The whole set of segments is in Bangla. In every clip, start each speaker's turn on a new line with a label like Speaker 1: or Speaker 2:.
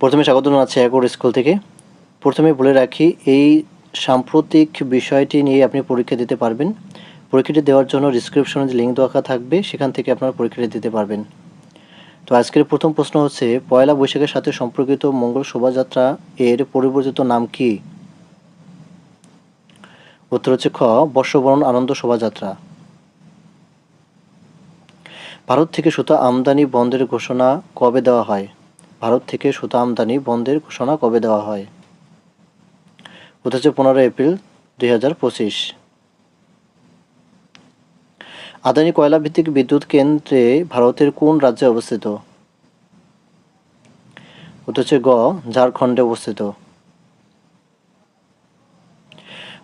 Speaker 1: প্রথমে স্বাগত জানাচ্ছি একর স্কুল থেকে। প্রথমে বলে রাখি, এই সাম্প্রতিক বিষয়টি নিয়ে আপনি পরীক্ষা দিতে পারবেন। পরীক্ষাটি দেওয়ার জন্য ডিসক্রিপশনে যে লিঙ্ক দেওয়া থাকবে, সেখান থেকে আপনারা পরীক্ষাটি দিতে পারবেন। তো আজকের প্রথম প্রশ্ন হচ্ছে, পয়লা বৈশাখের সাথে সম্পর্কিত মঙ্গল শোভাযাত্রা এর পরিবর্তিত নাম কি? উত্তর হচ্ছে খ, বর্ষবরণ আনন্দ শোভাযাত্রা। ভারত থেকে সুতা আমদানি বন্ধের ঘোষণা কবে দেওয়া হয়? ভারত থেকে সুতা আমদানি বন্ধের ঘোষণা কবে দেওয়া হয়? হচ্ছে পনেরো এপ্রিল দুই হাজার পঁচিশ। আদানি কয়লা ভিত্তিক বিদ্যুৎ কেন্দ্রে ভারতের কোন রাজ্যে অবস্থিত? হচ্ছে গ, ঝাড়খণ্ডে অবস্থিত।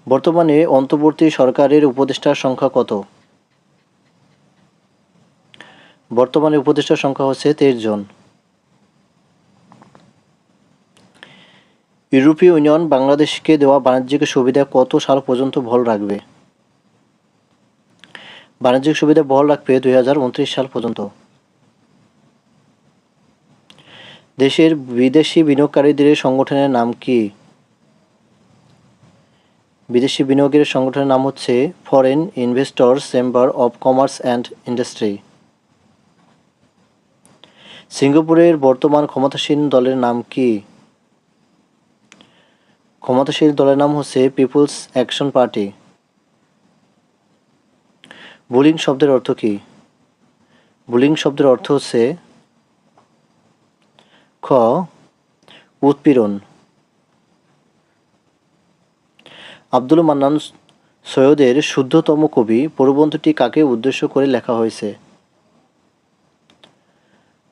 Speaker 1: বর্তমানে অন্তর্বর্তী সরকারের উপদেষ্টার সংখ্যা কত? বর্তমানে উপদেষ্টার সংখ্যা হচ্ছে তেইশ জন। ইউরোপীয় ইউনিয়ন বাংলাদেশকে দেওয়া বাণিজ্যিক সুবিধা কত সাল পর্যন্ত বহাল রাখবে? বাণিজ্যিক সুবিধা বহাল রাখবে দুই হাজার উনত্রিশ সাল পর্যন্ত। দেশের বিদেশি বিনিয়োগকারীদের সংগঠনের নাম কি? বিদেশি বিনিয়োগের সংগঠনের নাম হচ্ছে foreign investors chamber of commerce and industry সিঙ্গাপুরের বর্তমান ক্ষমতাসীন দলের নাম কি? ক্ষমতাসীন দলের নাম হচ্ছে পিপলস অ্যাকশন পার্টি। বুলিং শব্দের অর্থ কি? বুলিং শব্দের অর্থ হচ্ছে খ, উৎপীড়ন। আব্দুল মান্নান সৈয়দের শুদ্ধতম কবি প্রবন্ধটি কাকে উদ্দেশ্য করে লেখা হয়েছে?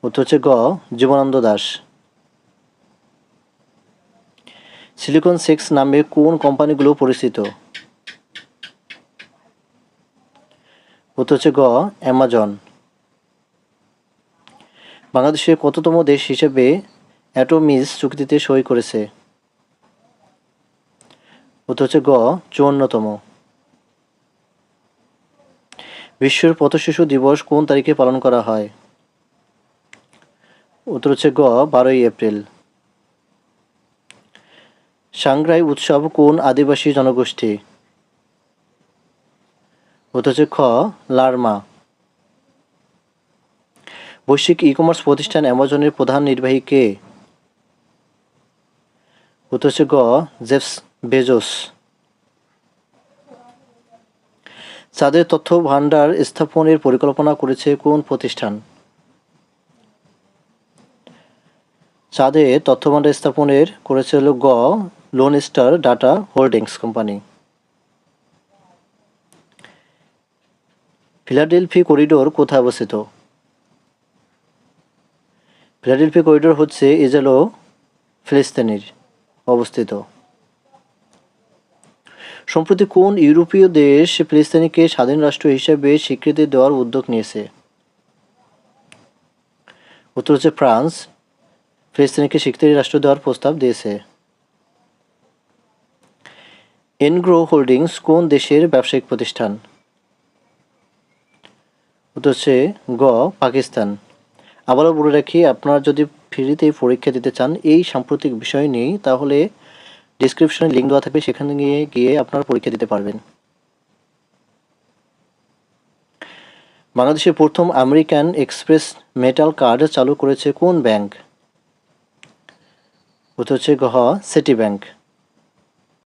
Speaker 1: উত্তর হচ্ছে গ, জীবনানন্দ দাস। সিলিকন সিক্স নামে কোন কোম্পানিগুলো পরিচিত? উত্তর হচ্ছে গ, অ্যামাজন। বাংলাদেশের কততম দেশ হিসেবে অ্যাটোমিস চুক্তিতে সই করেছে? উত্তর হচ্ছে গ, চুয়ান্নতম। বিশ্বের পথশিশু দিবস কোন তারিখে পালন করা হয়? উত্তর হচ্ছে গ, বারোই এপ্রিল। সাংগ্রাই উৎসব কোন আদিবাসী জনগোষ্ঠী? হচ্ছে খ, লারমা। বৈশ্বিক ই কমার্স প্রতিষ্ঠান অ্যামাজনের প্রধান নির্বাহী কে? হচ্ছে গ, জেফস বেজোস। চাঁদের তথ্য ভান্ডার স্থাপনের পরিকল্পনা করেছে কোন প্রতিষ্ঠান? চাঁদে তথ্য ভান্ডার স্থাপনের করেছে হলো গ lone star data holdings company Philadelphi corridor কোথায় অবস্থিত? ফিলাডেলফি করিডোর হচ্ছে ইজালো ফিলিস্তিনির অবস্থিত। সম্প্রতি কোন ইউরোপীয় দেশ ফিলিস্তিনিকে স্বাধীন রাষ্ট্র হিসেবে স্বীকৃতি দেওয়ার উদ্যোগ নিয়েছে? উত্তর হচ্ছে ফ্রান্স। ফিলিস্তিনিকে স্বীকৃতি রাষ্ট্র দেওয়ার প্রস্তাব দিয়েছে। এনগ্রো হোল্ডিংস কোন দেশের ব্যবসায়িক প্রতিষ্ঠান? উত্তর হচ্ছে গ, পাকিস্তান। আবারও বলে রাখি, আপনারা যদি ফ্রিতে পরীক্ষা দিতে চান এই সাম্প্রতিক বিষয় নেই তাহলে ডিসক্রিপশনে লিঙ্ক দেওয়া থাকবে, সেখানে গিয়ে গিয়ে আপনারা পরীক্ষা দিতে পারবেন। বাংলাদেশের প্রথম আমেরিকান এক্সপ্রেস মেটাল কার্ড চালু করেছে কোন ব্যাংক? উত্তর হচ্ছে গহ সিটি ব্যাংক